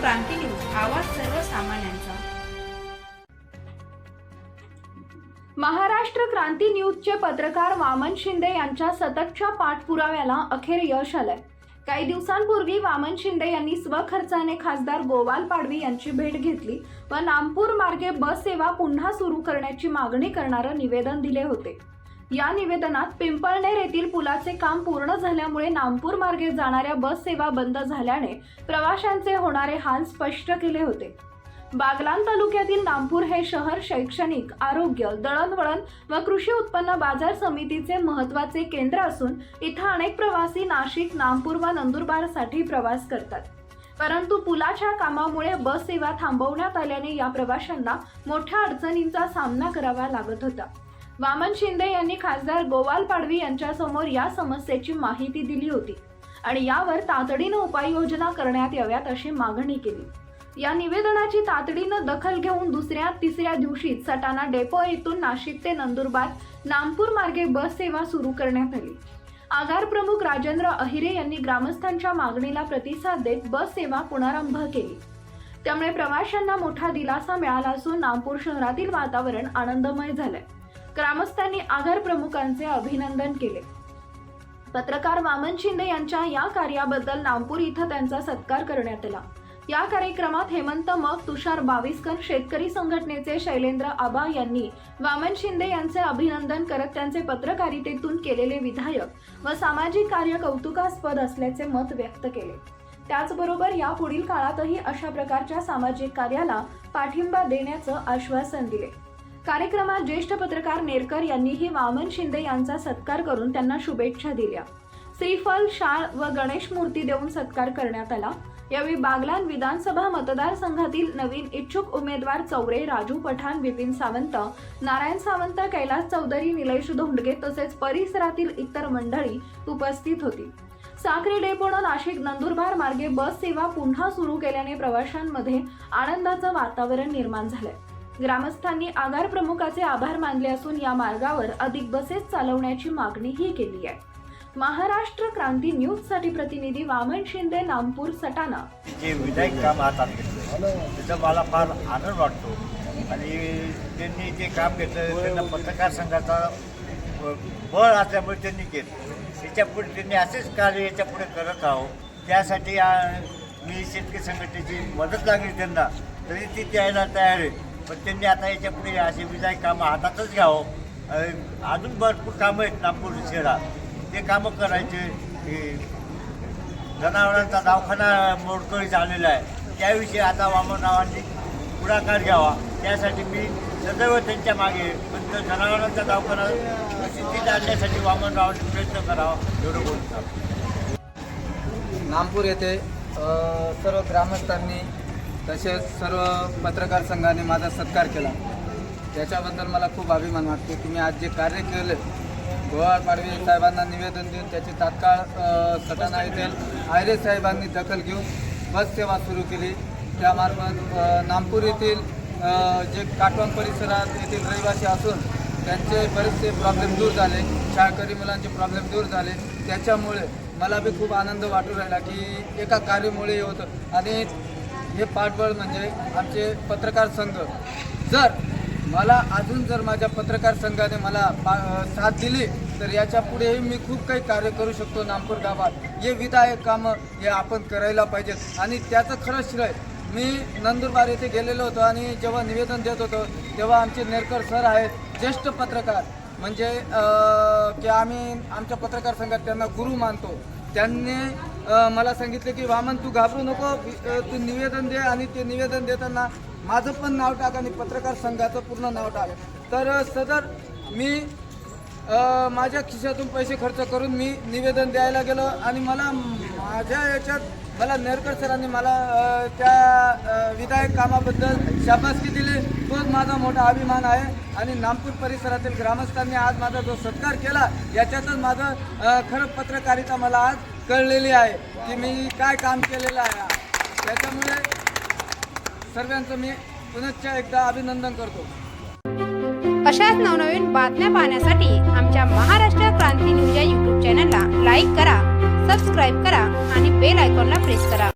क्रांती news आवाज सर्वसामान्यांचा. महाराष्ट्र क्रांती न्यूजचे पत्रकार वामन शिंदे यांच्या सततच्या पाठपुराव्याला अखेर यश आलंय. काही दिवसांपूर्वी वामन शिंदे यांनी स्वखर्चाने खासदार गोवाल पाडवी यांची भेट घेतली व नामपूर मार्गे बस सेवा पुन्हा सुरू करण्याची मागणी करणारं निवेदन दिले होते. या निवेदनात पिंपळनेर येथील पुलाचे काम पूर्ण झाल्यामुळे नामपूर मार्गे जाणाऱ्या बस सेवा बंद झाल्याने प्रवाशांचे होणारे हाल स्पष्ट केले होते. बागलान तालुक्यातील नामपूर हे शहर शैक्षणिक आरोग्य दळणवळण व कृषी उत्पन्न बाजार समितीचे महत्त्वाचे केंद्र असून इथं अनेक प्रवासी नाशिक नामपूर व नंदुरबारसाठी प्रवास करतात. परंतु पुलाच्या कामामुळे बस सेवा थांबवण्यात आल्याने या प्रवाशांना मोठ्या अडचणींचा सामना करावा लागत होता. वामन शिंदे यांनी खासदार गोवाल पाडवी यांच्यासमोर या समस्येची माहिती दिली होती आणि यावर तातडीनं उपाययोजना करण्यात याव्यात अशी मागणी केली. या निवेदनाची तातडीनं दखल घेऊन दुसऱ्या तिसऱ्या दिवशी सटाणा डेपो येथून नाशिक ते नंदुरबार नामपूर मार्गे बस सेवा सुरू करण्यात आली. आगार प्रमुख राजेंद्र अहिरे यांनी ग्रामस्थांच्या मागणीला प्रतिसाद देत बस सेवा पुनरारंभ केली. त्यामुळे प्रवाशांना मोठा दिलासा मिळाला असून नामपूर शहरातील वातावरण आनंदमय झालंय. ग्रामस्थांनी आगार प्रमुखांचे अभिनंदन केले. पत्रकार वामन शिंदे यांच्या या कार्याबद्दल नामपूर इथं त्यांचा सत्कार करण्यात आला. या कार्यक्रमात हेमंत मग तुषार बाविस्कर शेतकरी संघटनेचे शैलेंद्र आबा यांनी वामन शिंदे यांचे अभिनंदन करत त्यांचे पत्रकारितेतून केलेले विधायक व सामाजिक कार्य कौतुकास्पद असल्याचे मत व्यक्त केले. त्याचबरोबर यापुढील काळातही अशा प्रकारच्या सामाजिक कार्याला पाठिंबा देण्याचं आश्वासन दिले. कार्यक्रमात ज्येष्ठ पत्रकार नेरकर यांनीही वामन शिंदे यांचा सत्कार करून त्यांना शुभेच्छा दिल्या. श्रीफल शाळ व गणेश मूर्ती देऊन सत्कार करण्यात आला. यावेळी बागलान विधानसभा मतदारसंघातील नवीन इच्छुक उमेदवार चौरे राजू पठाण विपिन सावंत नारायण सावंत कैलास चौधरी निलेश धोंडगे तसेच परिसरातील इतर मंडळी उपस्थित होती. साक्री डेपोनं नाशिक नंदुरबार मार्गे बस सेवा पुन्हा सुरू केल्याने प्रवाशांमध्ये आनंदाचं वातावरण निर्माण झालंय. ग्रामस्थांनी आगार प्रमुखाचे आभार मानले असून या मार्गावर अधिक बसेस चालवण्याची मागणीही केली आहे. महाराष्ट्र क्रांती न्यूजसाठी प्रतिनिधी वामन शिंदे नामपूर सटाणा. जे विधायक काम हातात घेतलं त्याचा मला फार आनंद वाटतो. आणि त्यांनी जे काम घेतलं त्यांना पत्रकार संघाचा बळ असल्यामुळे त्यांनी केलं. त्याच्यापुढे त्यांनी असेच कार्य याच्यापुढे करत आहो त्यासाठी मी शेतकरी संघटनेची मदत लागली त्यांना. तरी ती द्यायला तयार आहे. पण त्यांनी आता याच्यापुढे असे विधायक कामं हातातच घ्यावं. अजून भरपूर कामं आहेत नागपूर शहरात. ते कामं करायचे. जनावरांचा दवाखाना मोडकळी झालेला आहे. त्याविषयी आता वामनरावांनी पुढाकार घ्यावा. त्यासाठी मी सदैव त्यांच्या मागे पण तर जनावरांचा दवाखाना स्थितीत आणण्यासाठी वामनरावांनी प्रयत्न करावा. एवढं बोलतो. नामपूर येथे सर्व ग्रामस्थांनी तसेच सर्व पत्रकार संघाने माझा सत्कार केला. त्याच्याबद्दल मला खूप अभिमान वाटतो. की मी आज जे कार्य केले गोवाळ पाडवी साहेबांना निवेदन देऊन त्याची तात्काळ अ, सटाणा येथील आयरे साहेबांनी दखल घेऊन बस सेवा सुरू केली. त्यामार्फत नामपूर येथील जे काटवान परिसरात येथील रहिवासी असून त्यांचे बरेचसे प्रॉब्लेम दूर झाले. शाळकरी मुलांचे प्रॉब्लेम दूर झाले. त्याच्यामुळे मला बी खूप आनंद वाटू राहिला की एका कार्यामुळे होतं. आणि हे पाठबळ म्हणजे आमचे पत्रकार संघ. जर मला अजून जर माझ्या पत्रकार संघाने मला पा साथ दिली तर याच्या पुढेही मी खूप काही कार्य करू शकतो नामपूर गावात. हे विधायक कामं हे आपण करायला पाहिजेत. आणि त्याचं खरं श्रेय मी नंदुरबार येथे गेलेलो होतो आणि जेव्हा निवेदन देत होतो तेव्हा आमचे नेरकर सर आहेत ज्येष्ठ पत्रकार. म्हणजे की आम्ही आमच्या पत्रकार संघात त्यांना गुरु मानतो. त्यांनी मला सांगितलं की वामन तू घाबरू नको. तू निवेदन दे आणि ते निवेदन देताना माझं पण नाव टाक आणि पत्रकार संघाचं पूर्ण नाव टाक. तर सदर मी माझ्या खिशातून पैसे खर्च करून मी निवेदन द्यायला गेलो आणि मला माझ्या याच्यात मला नेरकर सरांनी मला त्या विधायक कामाबद्दल शाबासकी दिली. तोच माझा मोठा अभिमान आहे आणि नामपूर परिसरातील ग्रामस्थांनी आज माझा जो सत्कार केला याच्यातच माझं खरं पत्रकारिता मला आज कळलेली आहे की मी काय काम केलेलं आहे. त्याच्यामुळे सर्वांचं मी पुनश्च एकदा अभिनंदन करतो. अशाच नवनवीन बातम्या पाहण्यासाठी आमच्या महाराष्ट्र क्रांती न्यूज या यूट्यूब चॅनलला लाईक करा सबस्क्राईब करा आणि बेल आयकॉनला प्रेस करा.